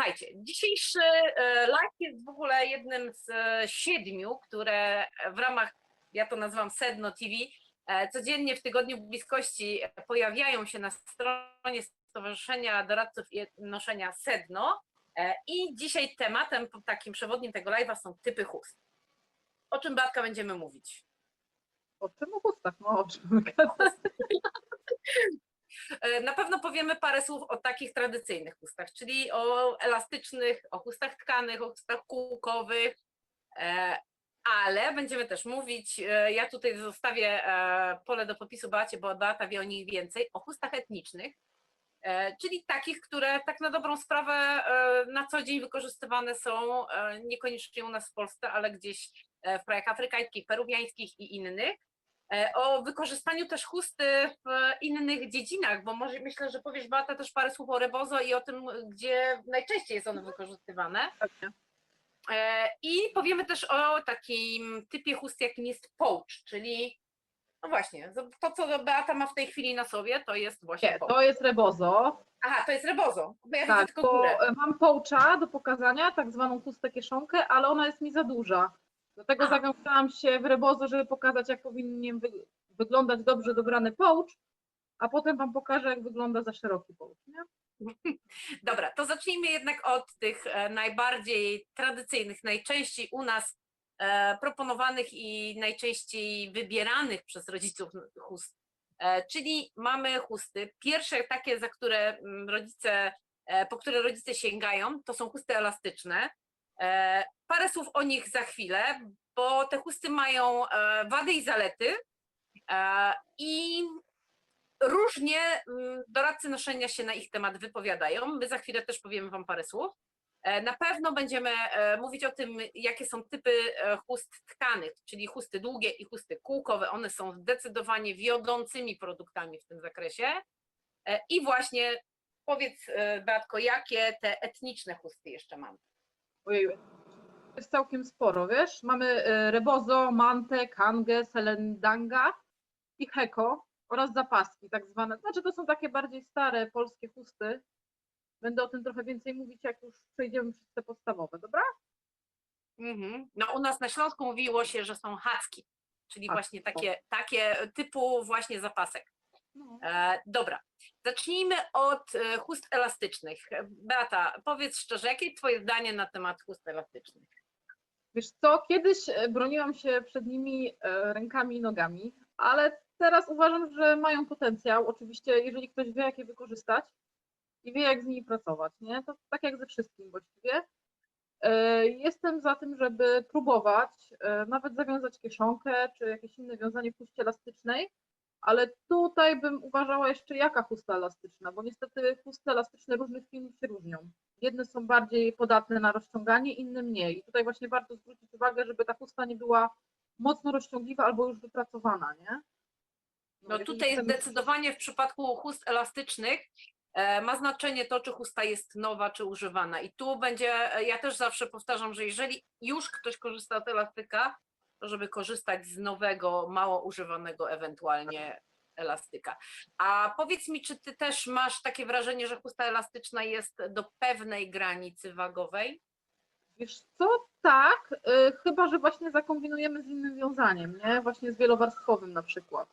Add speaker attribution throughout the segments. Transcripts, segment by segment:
Speaker 1: Słuchajcie, dzisiejszy e, live jest w ogóle jednym z e, siedmiu, które w ramach, ja to nazywam Sedno TV, e, codziennie w tygodniu bliskości pojawiają się na stronie Stowarzyszenia Doradców i Noszenia Sedno. I dzisiaj tematem takim przewodnim tego live'a są typy chust. O czym Batka będziemy mówić?
Speaker 2: O czym o chustach? No o czym
Speaker 1: Na pewno powiemy parę słów o takich tradycyjnych chustach, czyli o elastycznych, o chustach tkanych, o chustach kółkowych, e, ale będziemy też mówić, e, ja tutaj zostawię e, pole do popisu Beacie, bo Beata wie o nich więcej, o chustach etnicznych, e, czyli takich, które tak na dobrą sprawę e, na co dzień wykorzystywane są, e, niekoniecznie u nas w Polsce, ale gdzieś e, w krajach afrykańskich, peruwiańskich i innych. E, o wykorzystaniu też chusty w innych dziedzinach, bo może myślę, że powiesz Beata też parę słów o rebozo i o tym, gdzie najczęściej jest ono wykorzystywane. E, I powiemy też o takim typie chusty, jakim jest poach, czyli no właśnie, to co Beata ma w tej chwili na sobie, to jest właśnie
Speaker 2: Nie,
Speaker 1: poach.
Speaker 2: to jest rebozo.
Speaker 1: Aha, to jest rebozo, bo ja
Speaker 2: Tak,
Speaker 1: tylko górę.
Speaker 2: mam połcza do pokazania, tak zwaną chustę kieszonkę, ale ona jest mi za duża. Dlatego zawiązałam się w rebozo, żeby pokazać, jak powinien wy wyglądać dobrze dobrany połcz, a potem wam pokażę, jak wygląda za szeroki połcz. Nie?
Speaker 1: Dobra, to zacznijmy jednak od tych e, najbardziej tradycyjnych, najczęściej u nas e, proponowanych i najczęściej wybieranych przez rodziców chust. E, czyli mamy chusty. Pierwsze takie, za które mm, rodzice, po które rodzice sięgają, to są chusty elastyczne. E, parę słów o nich za chwilę, bo te chusty mają e, wady i zalety. E, I różnie mm, doradcy noszenia się na ich temat wypowiadają. My za chwilę też powiemy Wam parę słów. Na pewno będziemy mówić o tym, jakie są typy chust tkanych, czyli chusty długie i chusty kółkowe. One są zdecydowanie wiodącymi produktami w tym zakresie. I właśnie powiedz, Beatko, jakie te etniczne chusty jeszcze mamy?
Speaker 2: Ojej, jest całkiem sporo, wiesz? Mamy e, rebozo, mantę, kangę, selendanga i heko oraz zapaski tak zwane. Znaczy to są takie bardziej stare polskie chusty. Będę o tym trochę więcej mówić, jak już przejdziemy przez te podstawowe, dobra?
Speaker 1: Mhm. No u nas na Śląsku mówiło się, że są hacki, czyli
Speaker 2: Hacki,
Speaker 1: właśnie takie, takie typu właśnie zapasek.
Speaker 2: No.
Speaker 1: E, dobra, zacznijmy od e, chust elastycznych. Beata, powiedz szczerze, jakie jest Twoje zdanie na temat chust elastycznych?
Speaker 2: Wiesz co, kiedyś e, broniłam się przed nimi e, rękami i nogami, ale teraz uważam, że mają potencjał. Oczywiście, jeżeli ktoś wie, jak je wykorzystać i wie, jak z nimi pracować, nie? To tak jak ze wszystkim właściwie. E, Jestem za tym, żeby próbować, e, nawet zawiązać kieszonkę, czy jakieś inne wiązanie w chuście elastycznej, ale tutaj bym uważała jeszcze jaka chusta elastyczna, bo niestety chusty elastyczne różnych firm się różnią. Jedne są bardziej podatne na rozciąganie, inne mniej. I tutaj właśnie warto zwrócić uwagę, żeby ta chusta nie była mocno rozciągliwa albo już wypracowana, nie?
Speaker 1: No
Speaker 2: jeżeli
Speaker 1: tutaj
Speaker 2: chcemy-
Speaker 1: zdecydowanie w przypadku chust elastycznych e, ma znaczenie to, czy chusta jest nowa, czy używana. I tu będzie, e, ja też zawsze powtarzam, że jeżeli już ktoś korzysta z elastyka, żeby korzystać z nowego, mało używanego ewentualnie elastyka. A powiedz mi, czy ty też masz takie wrażenie, że chusta elastyczna jest do pewnej granicy wagowej?
Speaker 2: Wiesz co, tak, y, chyba że właśnie zakombinujemy z innym wiązaniem, nie? Właśnie z wielowarstwowym na przykład.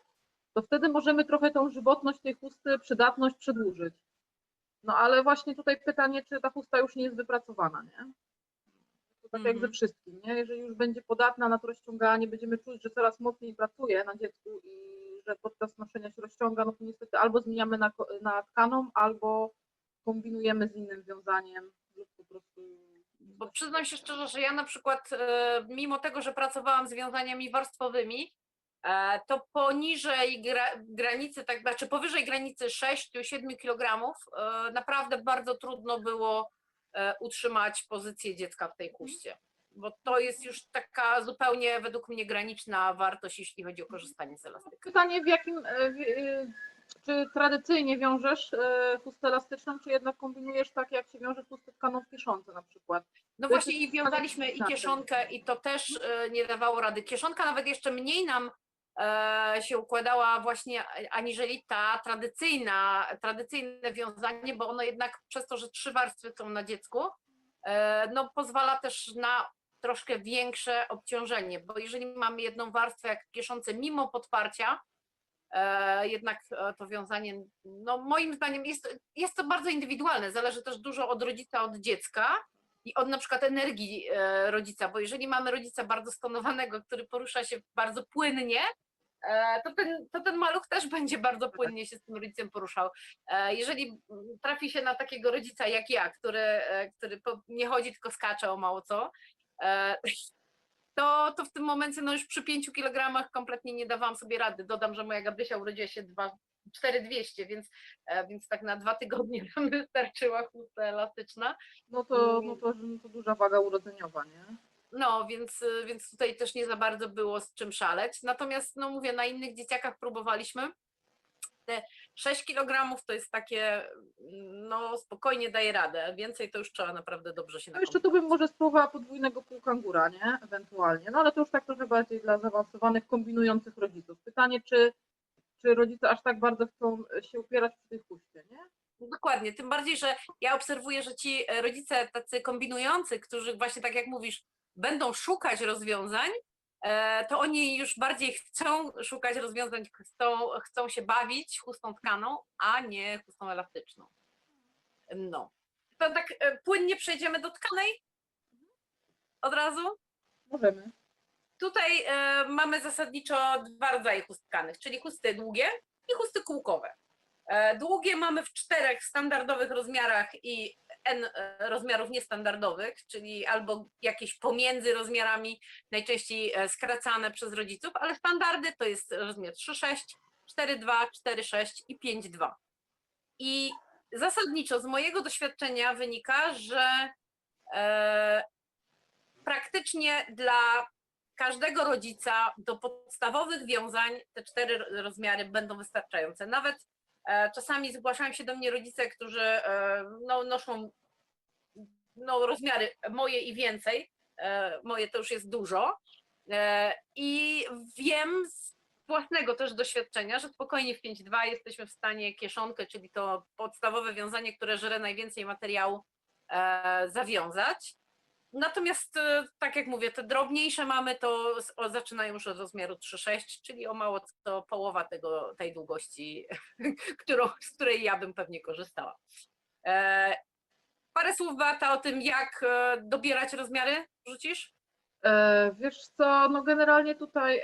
Speaker 2: To wtedy możemy trochę tą żywotność tej chusty, przydatność przedłużyć. No ale właśnie tutaj pytanie, czy ta chusta już nie jest wypracowana, nie? To tak jak ze
Speaker 1: Mhm.
Speaker 2: wszystkim, nie? Jeżeli już będzie podatna na to rozciąganie, będziemy czuć, że coraz mocniej pracuje na dziecku i że podczas noszenia się rozciąga, no to niestety albo zmieniamy na, na tkaną, albo kombinujemy z innym wiązaniem lub po prostu
Speaker 1: Bo przyznam się szczerze, że ja na przykład, e, mimo tego, że pracowałam z wiązaniami warstwowymi, e, to poniżej gra, granicy, tak znaczy powyżej granicy 6-7 kg, e, naprawdę bardzo trudno było utrzymać pozycję dziecka w tej kuście. Bo to jest już taka zupełnie według mnie graniczna wartość, jeśli chodzi o korzystanie z elastyka.
Speaker 2: Pytanie, w jakim, e, w, e, czy tradycyjnie wiążesz e, chustę elastyczną, czy jednak kombinujesz tak, jak się wiąże chustę tkaną w kieszonce na przykład?
Speaker 1: No
Speaker 2: To
Speaker 1: właśnie i wiązaliśmy i kieszonkę i to też e, nie dawało rady. Kieszonka nawet jeszcze mniej nam e, się układała właśnie aniżeli ta tradycyjna, tradycyjne wiązanie, bo ono jednak przez to, że trzy warstwy są na dziecku, e, no pozwala też na troszkę większe obciążenie, bo jeżeli mamy jedną warstwę jak kieszące mimo podparcia, e, jednak e, to wiązanie, no moim zdaniem jest, jest to bardzo indywidualne, zależy też dużo od rodzica, od dziecka i od na przykład energii e, rodzica, bo jeżeli mamy rodzica bardzo stonowanego, który porusza się bardzo płynnie, e, to ten, to ten maluch też będzie bardzo płynnie się z tym rodzicem poruszał. E, Jeżeli trafi się na takiego rodzica jak ja, który, e, który nie chodzi, tylko skacze o mało co, e, to, to w tym momencie no już przy 5 kilogramach kompletnie nie dawałam sobie rady. Dodam, że moja Gabrysia urodziła się dwa- 4200, więc, e, więc tak na dwa tygodnie nam wystarczyła chusta elastyczna.
Speaker 2: No to,
Speaker 1: Mm.
Speaker 2: no to, no to duża waga urodzeniowa, nie?
Speaker 1: No, więc, więc tutaj też nie za bardzo było z czym szaleć. Natomiast, no mówię, na innych dzieciakach próbowaliśmy. Te 6 kg to jest takie, no spokojnie daje radę. Więcej to już trzeba naprawdę dobrze się
Speaker 2: No jeszcze tu bym może spróbowała podwójnego półkangura, nie? Ewentualnie. No ale to już tak trochę bardziej dla zaawansowanych, kombinujących rodziców. Pytanie, czy, czy rodzice aż tak bardzo chcą się upierać przy tej chuście, nie?
Speaker 1: Dokładnie, tym bardziej, że ja obserwuję, że ci rodzice tacy kombinujący, którzy właśnie tak jak mówisz, będą szukać rozwiązań, e, to oni już bardziej chcą szukać rozwiązań, chcą, chcą się bawić chustą tkaną, a nie chustą elastyczną. No. To tak e, płynnie przejdziemy do tkanej od razu.
Speaker 2: Możemy.
Speaker 1: Tutaj e, mamy zasadniczo dwa rodzaje chust tkanych, czyli chusty długie i chusty kółkowe. Długie mamy w czterech standardowych rozmiarach i N e, rozmiarów niestandardowych, czyli albo jakieś pomiędzy rozmiarami, najczęściej e, skracane przez rodziców, ale standardy to jest rozmiar 3,6, 4,2, 4,6 i 5,2. I zasadniczo z mojego doświadczenia wynika, że e, praktycznie dla każdego rodzica do podstawowych wiązań te cztery rozmiary będą wystarczające. Nawet czasami zgłaszają się do mnie rodzice, którzy e, no, noszą no, rozmiary moje i więcej. E, moje to już jest dużo. E, I wiem z własnego też doświadczenia, że spokojnie w 5.2 jesteśmy w stanie kieszonkę, czyli to podstawowe wiązanie, które żre najwięcej materiału, e, zawiązać. Natomiast, e, tak jak mówię, te drobniejsze mamy to zaczynają już od rozmiaru 3,6, czyli o mało co połowa tego, tej długości, którą, z której ja bym pewnie korzystała. E, parę słów Beata o tym, jak e, dobierać rozmiary, rzucisz?
Speaker 2: Wiesz co, no generalnie tutaj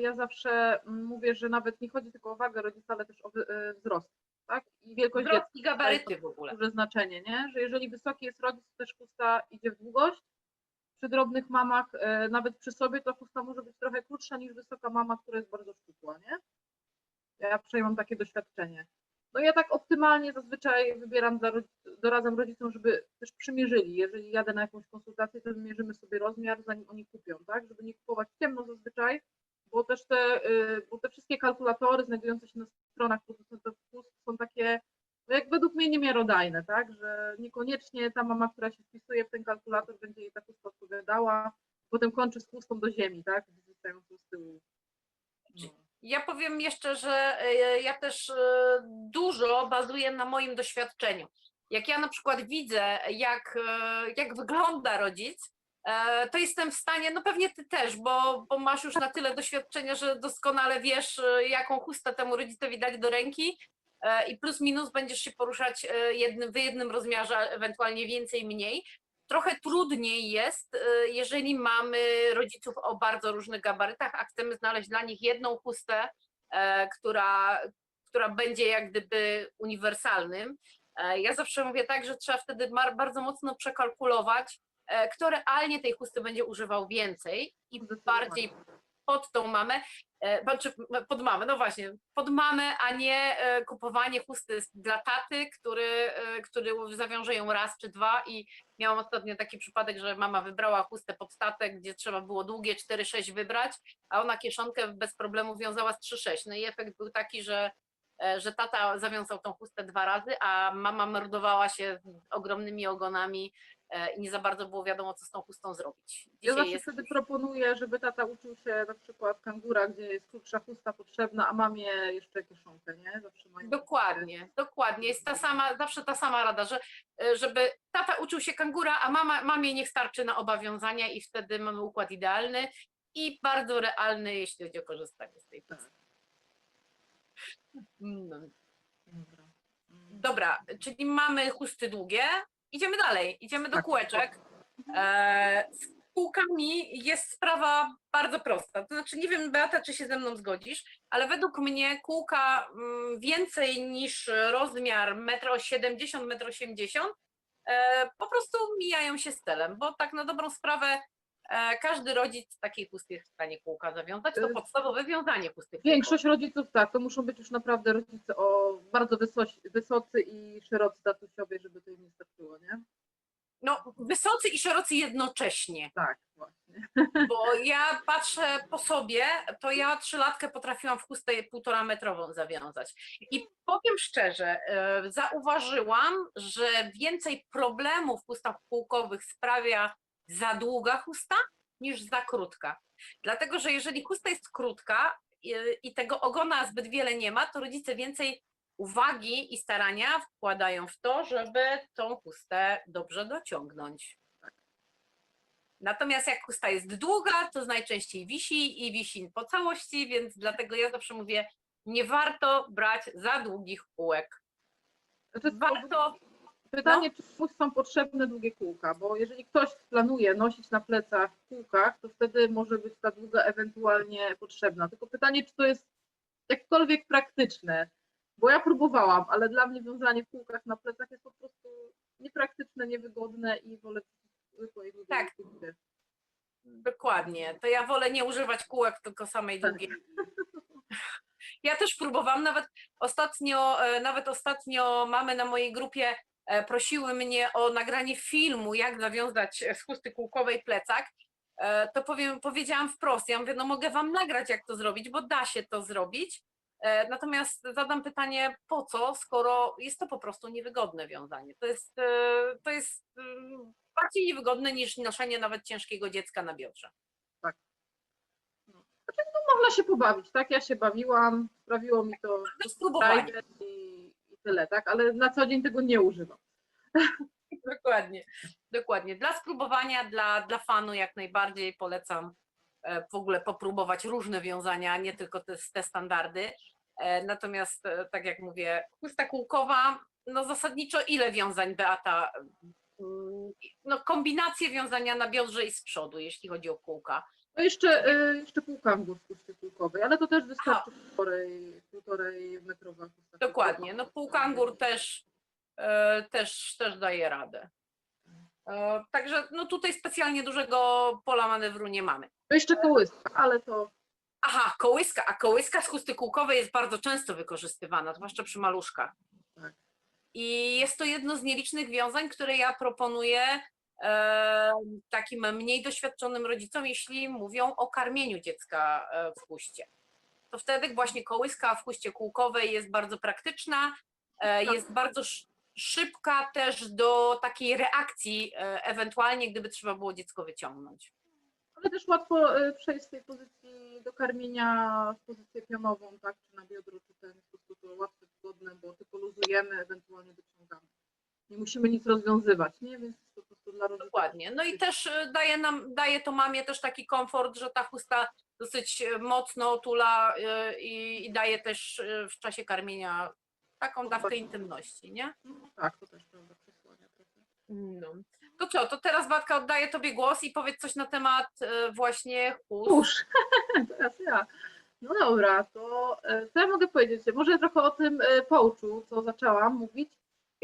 Speaker 2: ja zawsze mówię, że nawet nie chodzi tylko o wagę rodzica, ale też o wzrost, tak? I wielkość dziecka.
Speaker 1: Wzrost i gabaryty w ogóle.
Speaker 2: duże znaczenie, nie? Że jeżeli wysoki jest rodzic, to też chusta idzie w długość. Przy drobnych mamach, e, nawet przy sobie, to chusta może być trochę krótsza niż wysoka mama, która jest bardzo szczupła, nie? Ja przynajmniej mam takie doświadczenie. No ja tak optymalnie zazwyczaj wybieram, dla rodzic- doradzam rodzicom, żeby też przymierzyli. Jeżeli jadę na jakąś konsultację, to wymierzymy sobie rozmiar, zanim oni kupią, tak? Żeby nie kupować ciemno zazwyczaj, bo też te, y, bo te wszystkie kalkulatory znajdujące się na stronach producentów chust są takie no jak według mnie niemiarodajne, tak? Że niekoniecznie ta mama, która się wpisuje w ten kalkulator, będzie jej ta chusta odpowiadała, potem kończy z chustą do ziemi, tak? Wystającą z tyłu.
Speaker 1: Ja powiem jeszcze, że e, ja też e, dużo bazuję na moim doświadczeniu. Jak ja na przykład widzę, jak, jak wygląda rodzic, to jestem w stanie, no pewnie ty też, bo, bo masz już na tyle doświadczenia, że doskonale wiesz, e, jaką chustę temu rodzicowi dać do ręki e, i plus minus będziesz się poruszać e, jednym, w jednym rozmiarze, ewentualnie więcej, mniej. Trochę trudniej jest, e, jeżeli mamy rodziców o bardzo różnych gabarytach, a chcemy znaleźć dla nich jedną chustę, e, która, która będzie jak gdyby uniwersalnym. E, Ja zawsze mówię tak, że trzeba wtedy bardzo mocno przekalkulować, e, kto realnie tej chusty będzie używał więcej i bardziej pod tą mamę, e, znaczy pod mamę, no właśnie, pod mamę, a nie e, kupowanie chusty dla taty, który, e, który zawiąże ją raz czy dwa i miałam ostatnio taki przypadek, że mama wybrała chustę pod tatę, gdzie trzeba było długie 4-6 wybrać, a ona kieszonkę bez problemu wiązała z 3-6. No i efekt był taki, że e, że tata zawiązał tą chustę dwa razy, a mama mordowała się z ogromnymi ogonami e, i nie za bardzo było wiadomo, co z tą chustą zrobić.
Speaker 2: Ja
Speaker 1: Dzisiaj
Speaker 2: zawsze
Speaker 1: jest
Speaker 2: wtedy proponuję, żeby tata uczył się na przykład kangura, gdzie jest krótsza chusta potrzebna, a mamie jeszcze kieszonkę, nie? Zawsze mają
Speaker 1: Dokładnie, dokładnie. Jest ta sama, zawsze ta sama rada, że e, żeby tata uczył się kangura, a mama, mamie niech starczy na oba wiązania i wtedy mamy układ idealny i bardzo realny, jeśli chodzi o korzystanie z tej
Speaker 2: Tak.
Speaker 1: pasy. No.
Speaker 2: Dobra,
Speaker 1: czyli mamy chusty długie. Idziemy dalej, idziemy do
Speaker 2: Tak.
Speaker 1: kółeczek. E, z kółkami jest sprawa bardzo prosta. To znaczy, nie wiem, Beata, czy się ze mną zgodzisz, ale według mnie kółka mm, więcej niż rozmiar 1,70 m, 1,80 m po prostu mijają się z celem, bo tak na dobrą sprawę każdy rodzic takiej chusty jest w stanie kółka zawiązać. To
Speaker 2: Y,
Speaker 1: podstawowe wiązanie chusty.
Speaker 2: Większość rodziców tak, to muszą być już naprawdę rodzice o bardzo wysoci, wysocy i szerocy statusiowie, żeby to im nie starczyło, nie?
Speaker 1: No, wysocy i szerocy jednocześnie.
Speaker 2: Tak, właśnie.
Speaker 1: Bo ja patrzę po sobie, to ja trzylatkę potrafiłam w chustę półtora metrową zawiązać. I powiem szczerze, e, zauważyłam, że więcej problemów w chustach kółkowych sprawia za długa chusta niż za krótka. Dlatego, że jeżeli chusta jest krótka i, tego ogona zbyt wiele nie ma, to rodzice więcej uwagi i starania wkładają w to, żeby tą chustę dobrze dociągnąć. Natomiast jak chusta jest długa, to najczęściej wisi i wisi po całości, więc dlatego ja zawsze mówię, nie warto brać za długich kółek. Warto,
Speaker 2: Pytanie, czy komuś są potrzebne długie kółka, bo jeżeli ktoś planuje nosić na plecach w kółkach, to wtedy może być ta długa ewentualnie potrzebna. Tylko pytanie, czy to jest jakkolwiek praktyczne, bo ja próbowałam, ale dla mnie wiązanie w kółkach na plecach jest po prostu niepraktyczne, niewygodne i wolę zwykłej
Speaker 1: Tak.
Speaker 2: kółki.
Speaker 1: dokładnie, to ja wolę nie używać kółek, tylko samej
Speaker 2: Tak.
Speaker 1: długiej. Ja też próbowałam, nawet ostatnio, e, nawet ostatnio mamy na mojej grupie prosiły mnie o nagranie filmu, jak zawiązać z chusty kółkowej plecak. E, To powiem, powiedziałam wprost, ja mówię, no mogę wam nagrać, jak to zrobić, bo da się to zrobić. E, Natomiast zadam pytanie, po co, skoro jest to po prostu niewygodne wiązanie. To jest, e, to jest bardziej niewygodne niż noszenie nawet ciężkiego dziecka na biodrze.
Speaker 2: Można się pobawić, tak? Ja się bawiłam, sprawiło mi to i, i tyle, tak? Ale na co dzień tego nie używam.
Speaker 1: Dokładnie, dokładnie. Dla spróbowania, dla, dla fanu jak najbardziej polecam e, w ogóle popróbować różne wiązania, nie tylko te, te standardy. E, Natomiast, e, tak jak mówię, chusta kółkowa, no zasadniczo ile wiązań Beata? Mm, No kombinacje wiązania na biodrze i z przodu, jeśli chodzi o kółka.
Speaker 2: No jeszcze, y, jeszcze półka w górku ale to też wystarczy półtorej, półtorej metrowa.
Speaker 1: Dokładnie, no półkangur też, e, też, też daje radę. E, Także no tutaj specjalnie dużego pola manewru nie mamy.
Speaker 2: No jeszcze kołyska, ale to
Speaker 1: Aha, kołyska, a kołyska z chusty kółkowej jest bardzo często wykorzystywana, zwłaszcza przy maluszkach.
Speaker 2: Tak.
Speaker 1: I jest to jedno z nielicznych wiązań, które ja proponuję e, takim mniej doświadczonym rodzicom, jeśli mówią o karmieniu dziecka e, w chuście. To wtedy właśnie kołyska w chuście kółkowej jest bardzo praktyczna, e, jest bardzo sz- szybka też do takiej reakcji, e, ewentualnie gdyby trzeba było dziecko wyciągnąć.
Speaker 2: ale też łatwo przejść z tej pozycji do karmienia w pozycję pionową, tak, czy na biodro, czy ten, po prostu to łatwe, wygodne, bo tylko luzujemy, ewentualnie dociągamy. Nie musimy nic rozwiązywać, nie? Więc po prostu dla rodziców.
Speaker 1: Dokładnie. No i też y, daje nam, daje to mamie też taki komfort, że ta chusta dosyć y, mocno otula y, i, i daje też w czasie karmienia taką dawkę intymności, nie?
Speaker 2: No, tak, to też prawda, przesłania trochę.
Speaker 1: No. To co, to teraz Batka oddaję Tobie głos i powiedz coś na temat właśnie chust.
Speaker 2: Cóż, teraz ja. No dobra, to e, co ja mogę powiedzieć? Może trochę o tym e, połczu, co zaczęłam mówić.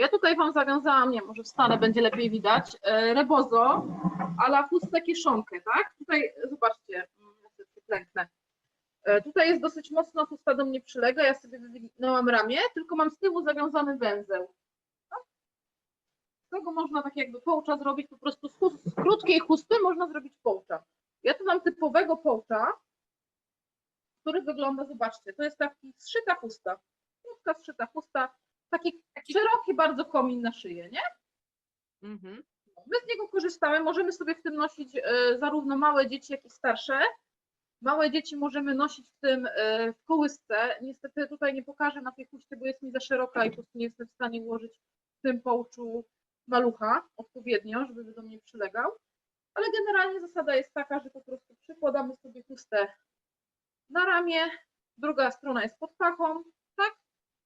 Speaker 2: Ja tutaj Wam zawiązałam, nie, może wstanę, będzie lepiej widać, e, rebozo, ale chustę kieszonkę, tak? Tutaj, zobaczcie, mm, przyklęknę. E, Tutaj jest dosyć mocno chusta do mnie przylega, ja sobie wywinęłam ramię, tylko mam z tyłu zawiązany węzeł. Tak? Z tego można tak jakby połcza zrobić, po prostu z, chust, z krótkiej chusty można zrobić połcza. Ja tu mam typowego połcza, który wygląda, zobaczcie, to jest taki zszyta chusta. Krótka zszyta chusta, taki
Speaker 1: Taki-
Speaker 2: szeroki bardzo komin na szyję, nie?
Speaker 1: Mhm.
Speaker 2: My z niego korzystamy, możemy sobie w tym nosić e, zarówno małe dzieci, jak i starsze. Małe dzieci możemy nosić w tym e, w kołysce. Niestety tutaj nie pokażę na tej chuście, bo jest mi za szeroka i po prostu nie jestem w stanie ułożyć w tym połczu malucha odpowiednio, żeby do mnie przylegał. Ale generalnie zasada jest taka, że po prostu przykładamy sobie chustę na ramię, druga strona jest pod pachą?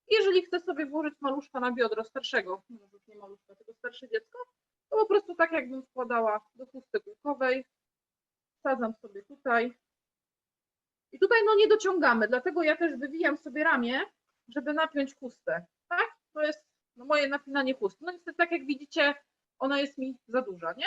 Speaker 2: Jeżeli chcę sobie włożyć maluszka na biodro starszego, może już nie maluszka, tylko starsze dziecko, to po prostu tak jakbym wkładała do chusty kulkowej, wsadzam sobie tutaj. I tutaj no nie dociągamy, dlatego ja też wywijam sobie ramię, żeby napiąć chustę, tak? To jest no, moje napinanie chusty. No niestety, tak jak widzicie, ona jest mi za duża, nie?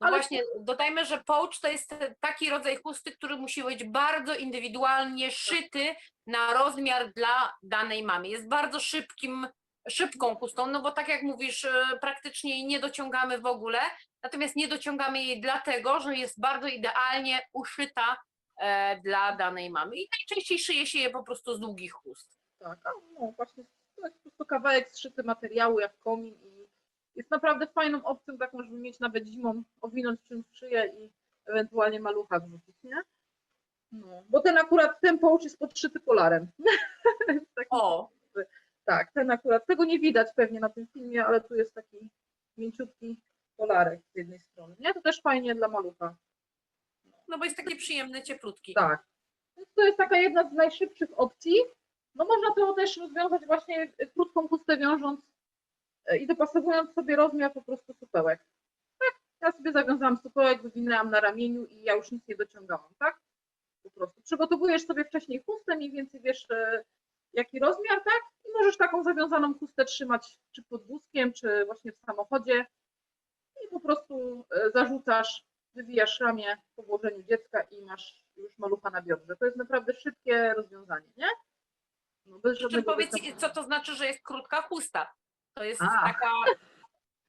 Speaker 1: No
Speaker 2: Ale-
Speaker 1: właśnie, dodajmy, że połcz to jest taki rodzaj chusty, który musi być bardzo indywidualnie szyty na rozmiar dla danej mamy. Jest bardzo szybkim, szybką chustą, no bo tak jak mówisz, e, praktycznie jej nie dociągamy w ogóle, natomiast nie dociągamy jej dlatego, że jest bardzo idealnie uszyta e, dla danej mamy i najczęściej szyje się je po prostu z długich chust.
Speaker 2: Tak, no właśnie to jest po prostu kawałek zszyty materiału jak komin i jest naprawdę fajną opcją taką, żeby mieć nawet zimą, owinąć czymś szyję i ewentualnie malucha wrzucić, nie? No, bo ten akurat, ten połcz jest podszyty polarem. Taki-
Speaker 1: O,
Speaker 2: Tak, ten akurat, tego nie widać pewnie na tym filmie, ale tu jest taki mięciutki polarek z jednej strony, nie? To też fajnie dla malucha.
Speaker 1: no bo jest taki przyjemny, cieplutki.
Speaker 2: Tak. Więc to jest taka jedna z najszybszych opcji. No można to też rozwiązać właśnie krótką chustę wiążąc i dopasowując sobie rozmiar po prostu supełek. Tak, ja sobie zawiązałam supełek, wywinęłam na ramieniu i ja już nic nie dociągałam, tak? Po prostu. Przygotowujesz sobie wcześniej chustę, mniej więcej wiesz e, jaki rozmiar, tak? I możesz taką zawiązaną chustę trzymać czy pod wózkiem, czy właśnie w samochodzie i po prostu e, zarzucasz wywijasz ramię po włożeniu dziecka i masz już malucha na biodrze. To jest naprawdę szybkie rozwiązanie, nie? No bez
Speaker 1: powiedz, co to znaczy, że jest krótka chusta? To jest
Speaker 2: A.
Speaker 1: taka.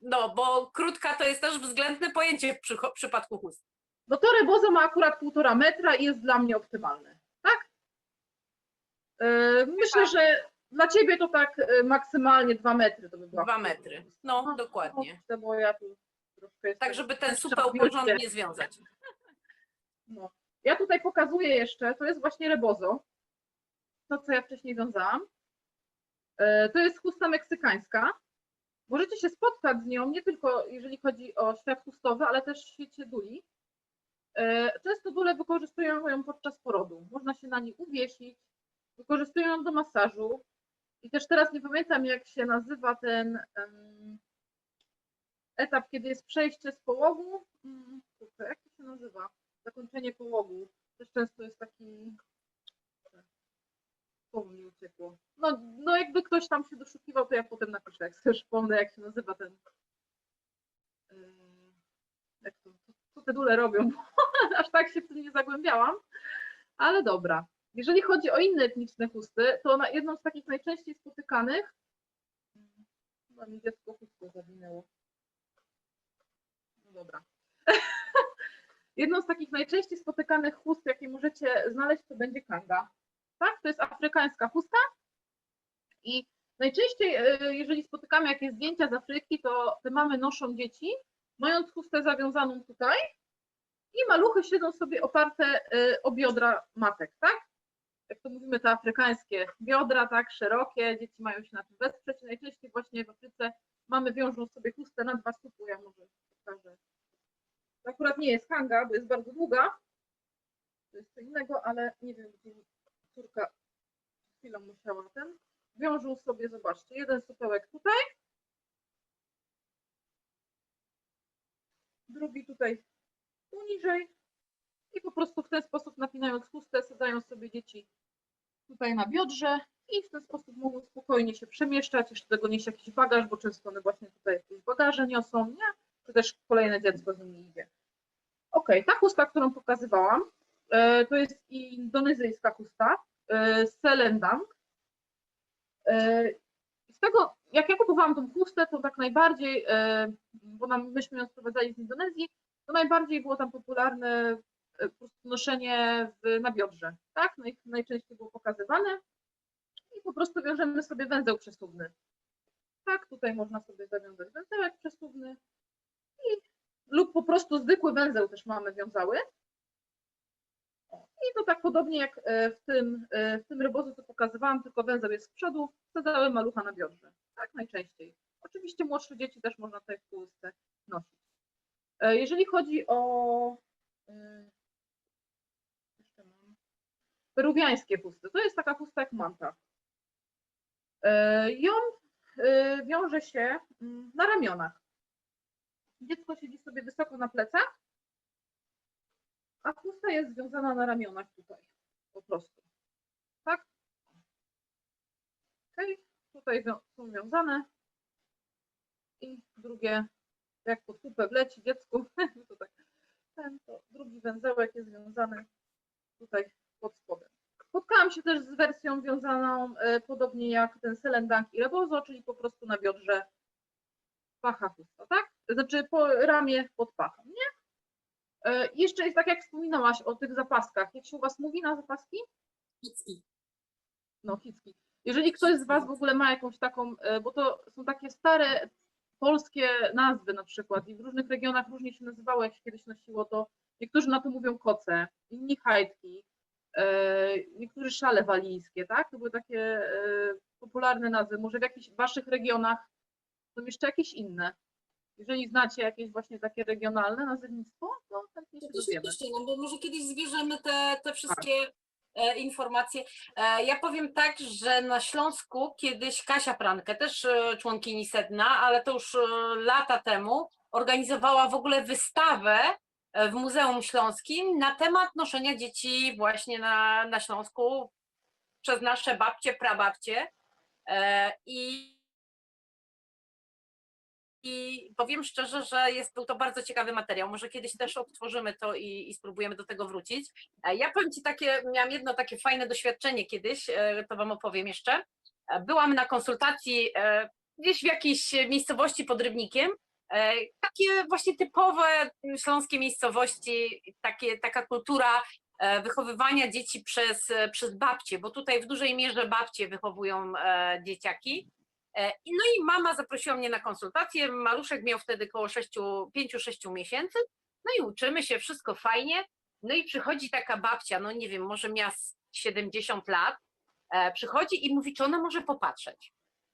Speaker 1: No, bo krótka to jest też względne pojęcie w przycho- przypadku chust.
Speaker 2: No to rebozo ma akurat półtora metra i jest dla mnie optymalny, tak? Yy, Myślę, że dla ciebie to tak yy, maksymalnie dwa metry to by była.
Speaker 1: Dwa metry. No, dokładnie.
Speaker 2: No, bo ja tu troszkę jestem
Speaker 1: Tak, żeby ten supeł
Speaker 2: w
Speaker 1: porządnie związać.
Speaker 2: No. Ja tutaj pokazuję jeszcze, to jest właśnie rebozo, to co ja wcześniej wiązałam. E, To jest chusta meksykańska. Możecie się spotkać z nią nie tylko jeżeli chodzi o świat chustowy, ale też w świecie duli. E, Często dule wykorzystują ją podczas porodu. Można się na niej uwiesić, wykorzystują ją do masażu. I też teraz nie pamiętam, jak się nazywa ten em, etap, kiedy jest przejście z połogu. Mm, Jak to się nazywa? zakończenie połogu. Też często jest taki. Słowo mi uciekło. No, no jakby ktoś tam się doszukiwał, to ja potem napiszę, jak sobie przypomnę, jak się nazywa ten. yy, Jak to, co- te dule robią? Aż tak się w tym nie zagłębiałam. Ale dobra. Jeżeli chodzi o inne etniczne chusty, to na jedną z takich najczęściej spotykanych. Chyba mi dziecko chustkę zawinęło. No dobra. Jedną z takich najczęściej spotykanych chust, jakie możecie znaleźć, to będzie kanga. Tak? To jest afrykańska chusta. I najczęściej, e, jeżeli spotykamy jakieś zdjęcia z Afryki, to te mamy noszą dzieci, mając chustę zawiązaną tutaj i maluchy siedzą sobie oparte e, o biodra matek, tak? Jak to mówimy, te afrykańskie biodra, tak, szerokie, dzieci mają się na tym wesprzeć. Najczęściej właśnie w Afryce mamy wiążą sobie chustę na dwa słupy, ja może pokażę. To akurat nie jest hanga, bo jest bardzo długa. To jest co innego, ale nie wiem, gdzie córka chwilą musiała ten. Wiążą sobie, zobaczcie, jeden supełek tutaj, drugi tutaj poniżej i po prostu w ten sposób napinając chustę, sadzają sobie dzieci tutaj na biodrze i w ten sposób mogą spokojnie się przemieszczać, jeszcze tego nieść jakiś bagaż, bo często one właśnie tutaj jakieś bagaże niosą, nie? Czy też kolejne dziecko z nimi idzie. Ok, ta chusta, którą pokazywałam, to jest indonezyjska chusta, e, Selendang. E, Z tego, jak ja kupowałam tą chustę, to tak najbardziej, e, bo nam, myśmy ją sprowadzali z Indonezji, to najbardziej było tam popularne e, po prostu noszenie w, na biodrze, tak? Naj, najczęściej było pokazywane i po prostu wiążemy sobie węzeł przesuwny. Tak, tutaj można sobie zawiązać węzełek przesuwny I, lub po prostu zwykły węzeł też mamy wiązały. I to tak podobnie jak e, w tym, e, w tym rybozu, co pokazywałam, tylko węzeł jest z przodu, wsadzały malucha na biodrze. Tak najczęściej. Oczywiście młodsze dzieci też można tutaj w chustce nosić. E, Jeżeli chodzi o peruwiańskie chusty, to jest taka chusta jak manta. Ją wiąże się mm, na ramionach. Dziecko siedzi sobie wysoko na plecach, a chusta jest związana na ramionach tutaj, po prostu. Tak? Okej, tutaj są wiązane. I drugie, jak pod pupę wleci dziecku, to tak, ten, to drugi węzełek jest związany tutaj pod spodem. Spotkałam się też z wersją wiązaną e, podobnie jak ten selendang i rebozo, czyli po prostu na biodrze pacha chusta, tak? Znaczy po ramię pod pachą, nie? E, Jeszcze jest tak jak wspominałaś o tych zapaskach. Jak się u Was mówi na zapaski?
Speaker 1: Kicki.
Speaker 2: No, kicki. Jeżeli ktoś z Was w ogóle ma jakąś taką, e, bo to są takie stare polskie nazwy na przykład i w różnych regionach różnie się nazywało, jak się kiedyś nosiło, to niektórzy na to mówią koce, inni hajtki, e, niektórzy szale walijskie, tak? To były takie popularne nazwy. Może w jakichś Waszych regionach są jeszcze jakieś inne. Jeżeli znacie jakieś właśnie takie regionalne nazewnictwo, to chętnie się dowiemy.
Speaker 1: kiedyś, no bo może kiedyś zbierzemy te, te wszystkie e, informacje. E, ja powiem tak, że na Śląsku kiedyś Kasia Prankę, też e, członkini Sedna, ale to już e, lata temu, organizowała w ogóle wystawę e, w Muzeum Śląskim na temat noszenia dzieci właśnie na, na Śląsku przez nasze babcie, prababcie. E, I i powiem szczerze, że jest, był to bardzo ciekawy materiał. Może kiedyś też odtworzymy to i, i spróbujemy do tego wrócić. E, Ja powiem Ci takie, miałam jedno takie fajne doświadczenie kiedyś, e, to Wam opowiem jeszcze. E, Byłam na konsultacji gdzieś w jakiejś miejscowości pod Rybnikiem. Takie właśnie typowe śląskie miejscowości, takie, taka kultura wychowywania dzieci przez, przez babcie, bo tutaj w dużej mierze babcie wychowują dzieciaki. E, No i mama zaprosiła mnie na konsultację. Maluszek miał wtedy około 5-6 miesięcy. No i uczymy się, wszystko fajnie. No i przychodzi taka babcia, no nie wiem, może miała z 70 lat, e, przychodzi i mówi, czy ona może popatrzeć.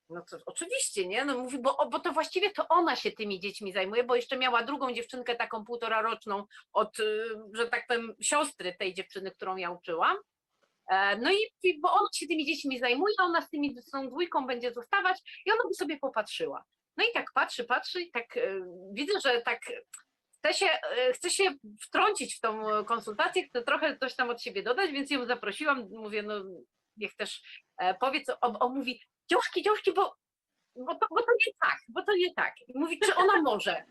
Speaker 1: No to oczywiście, nie? No mówi, bo, bo to właściwie to ona się tymi dziećmi zajmuje, bo jeszcze miała drugą dziewczynkę, taką półtora roczną, od, y, że tak powiem, siostry tej dziewczyny, którą ja uczyłam. E, No i bo on się tymi dziećmi zajmuje, ona z tymi z tą dwójką będzie zostawać i ona by sobie popatrzyła. No i tak patrzy, patrzy i tak e, widzę, że tak chce się, e, chce się wtrącić w tą konsultację, chce trochę coś tam od siebie dodać, więc ją zaprosiłam, mówię, no niech też e, powie, co, on, mówi, dziążki, dziążki, bo, bo, to, bo to nie tak, bo to nie tak. I mówi, czy ona może.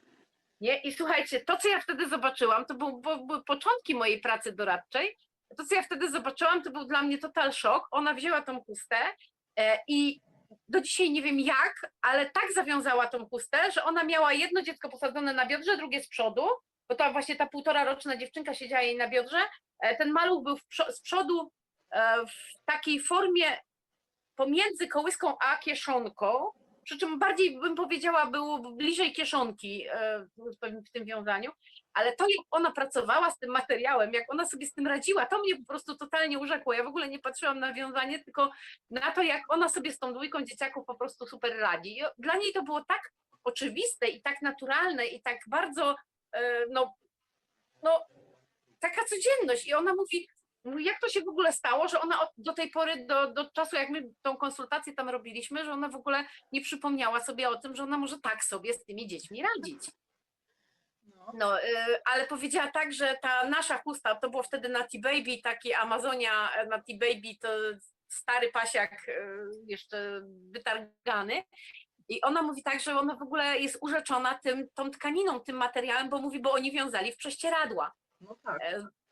Speaker 1: Nie? I słuchajcie, to co ja wtedy zobaczyłam, to był, bo, były początki mojej pracy doradczej, to, co ja wtedy zobaczyłam, to był dla mnie total szok. Ona wzięła tą chustę e, i do dzisiaj nie wiem jak, ale tak zawiązała tą chustę, że ona miała jedno dziecko posadzone na biodrze, drugie z przodu, bo to właśnie ta półtora roczna dziewczynka siedziała jej na biodrze. E, Ten maluch był z przodu e, w takiej formie pomiędzy kołyską a kieszonką, przy czym bardziej bym powiedziała było bliżej kieszonki e, w tym- wiązaniu ale to jak ona pracowała z tym materiałem, jak ona sobie z tym radziła, to mnie po prostu totalnie urzekło. Ja w ogóle nie patrzyłam na wiązanie, tylko na to, jak ona sobie z tą dwójką dzieciaków po prostu super radzi. I dla niej to było tak oczywiste i tak naturalne i tak bardzo, e, no, no taka codzienność. I ona mówi, jak to się w ogóle stało, że ona od, do tej pory, do, do czasu, jak my tą konsultację tam robiliśmy, że ona w ogóle nie przypomniała sobie o tym, że ona może tak sobie z tymi dziećmi radzić.
Speaker 2: No.
Speaker 1: No, y, ale powiedziała tak, że ta nasza chusta, to było wtedy na T-Baby, taki Amazonia e, na T-Baby, to stary pasiak y, jeszcze wytargany. I ona mówi tak, że ona w ogóle jest urzeczona tym, tą tkaniną, tym materiałem, bo mówi, bo oni wiązali w prześcieradła.
Speaker 2: no tak.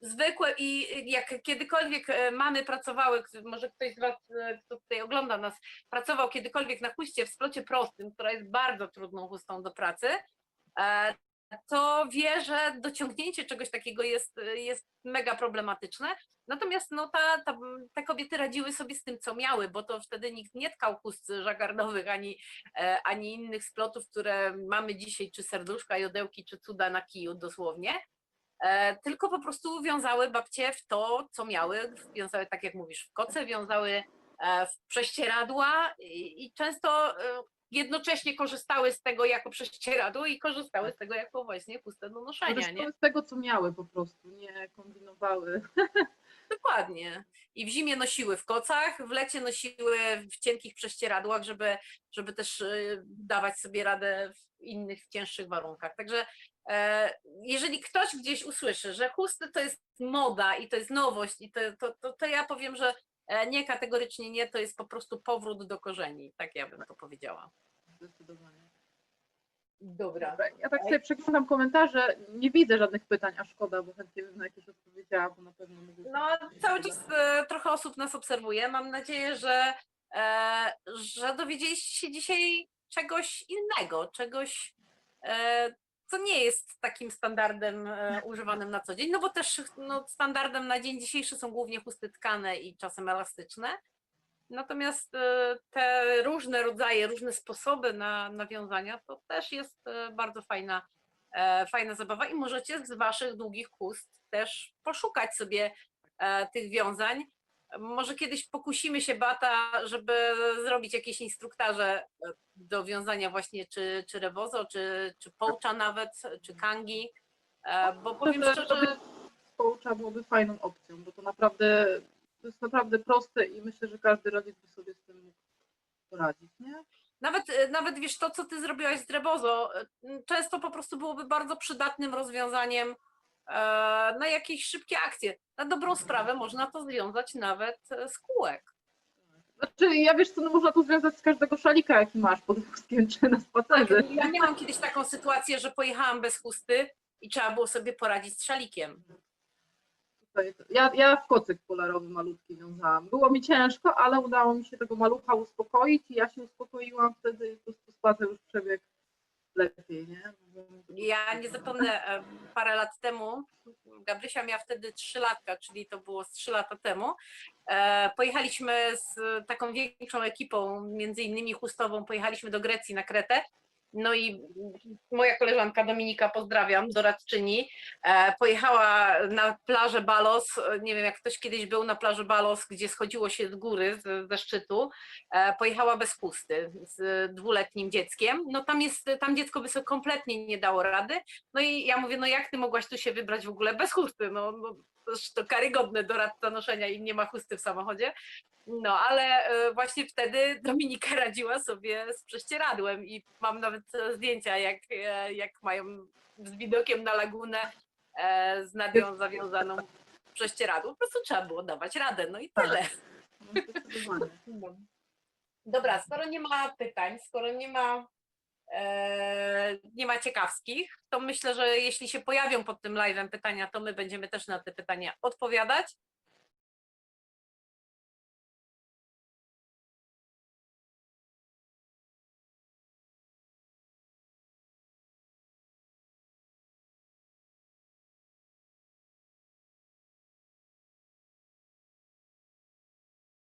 Speaker 1: Zwykłe i jak kiedykolwiek e, mamy pracowały, może ktoś z Was, e, kto tutaj ogląda nas, pracował kiedykolwiek na chuście w splocie prostym, która jest bardzo trudną chustą do pracy, e, to wie, że dociągnięcie czegoś takiego jest, jest mega problematyczne. Natomiast no, ta, ta, te kobiety radziły sobie z tym, co miały, bo to wtedy nikt nie tkał chust żagardowych ani, ani innych splotów, które mamy dzisiaj, czy serduszka, jodełki, czy cuda na kiju dosłownie. E, tylko po prostu wiązały babcie w to, co miały. Wiązały, tak jak mówisz, w koce, wiązały e, w prześcieradła i, i często e, jednocześnie korzystały z tego jako prześcieradło i korzystały z tego jako właśnie chustę do noszenia, nie?
Speaker 2: Korzystały z tego, co miały po prostu, nie kombinowały.
Speaker 1: Dokładnie. I w zimie nosiły w kocach, w lecie nosiły w cienkich prześcieradłach, żeby, żeby też dawać sobie radę w innych, cięższych warunkach. Także jeżeli ktoś gdzieś usłyszy, że chusty to jest moda i to jest nowość, i to, to, to, to ja powiem, że e, nie, kategorycznie nie, to jest po prostu powrót do korzeni. Tak ja bym to powiedziała.
Speaker 2: Zdecydowanie.
Speaker 1: Dobra.
Speaker 2: Dobra, Ja tak sobie przeglądam komentarze, nie widzę żadnych pytań, a szkoda, bo chętnie bym na jakieś odpowiedziała, bo na pewno mogę.
Speaker 1: No, cały czas e, trochę osób nas obserwuje. Mam nadzieję, że, e, że dowiedzieliście się dzisiaj czegoś innego, czegoś, e, co nie jest takim standardem e, używanym na co dzień, no bo też no, standardem na dzień dzisiejszy są głównie chusty tkane i czasem elastyczne. Natomiast e, te różne rodzaje, różne sposoby na nawiązania to też jest e, bardzo fajna, fajna zabawa i możecie z waszych długich chust też poszukać sobie tych wiązań. Może kiedyś pokusimy się Bata, żeby zrobić jakieś instruktaże e, do wiązania właśnie czy, czy rewozo, czy, czy połcza nawet, czy kangi, e, bo powiem szczerze,
Speaker 2: Coacha byłoby fajną opcją, bo to naprawdę to jest naprawdę proste i myślę, że każdy rodzic by sobie z tym mógł poradzić, nie?
Speaker 1: Nawet, e, nawet wiesz, to co ty zrobiłaś z Drebozo, e, często po prostu byłoby bardzo przydatnym rozwiązaniem na jakieś szybkie akcje. Na dobrą sprawę można to związać nawet e, z kółek.
Speaker 2: Znaczy, ja wiesz co, no można to związać z każdego szalika, jaki masz pod wózkiem czy na spacerze.
Speaker 1: Ja miałam kiedyś taką sytuację, że pojechałam bez chusty i trzeba było sobie poradzić z szalikiem.
Speaker 2: Tutaj, ja, ja w kocyk polarowy malutki wiązałam. Było mi ciężko, ale udało mi się tego malucha uspokoić i ja się uspokoiłam wtedy i po prostu spacer już przebiegł lepiej, nie?
Speaker 1: Ja nie zapomnę, e, parę lat temu, Gabrysia miała wtedy 3 latka, czyli to było z 3 lata temu, e, pojechaliśmy z taką większą ekipą, między innymi chustową, pojechaliśmy do Grecji na Kretę. No i moja koleżanka Dominika, pozdrawiam, doradczyni, e, pojechała na plażę Balos. Nie wiem, jak ktoś kiedyś był na plaży Balos, gdzie schodziło się z góry, ze szczytu. E, pojechała bez chusty z dwuletnim dzieckiem. No tam jest, tam dziecko by sobie kompletnie nie dało rady. No i ja mówię, no jak ty mogłaś tu się wybrać w ogóle bez chusty? No, no to karygodne doradca noszenia i nie ma chusty w samochodzie. No ale e, właśnie wtedy Dominika radziła sobie z prześcieradłem i mam nawet e, zdjęcia, jak, e, jak mają z widokiem na lagunę z Nadią zawiązaną prześcieradło. Po prostu trzeba było dawać radę, no i tyle.
Speaker 2: No.
Speaker 1: Dobra, skoro nie ma pytań, skoro nie ma, nie ma ciekawskich, to myślę, że jeśli się pojawią pod tym live'em pytania, to my będziemy też na te pytania odpowiadać.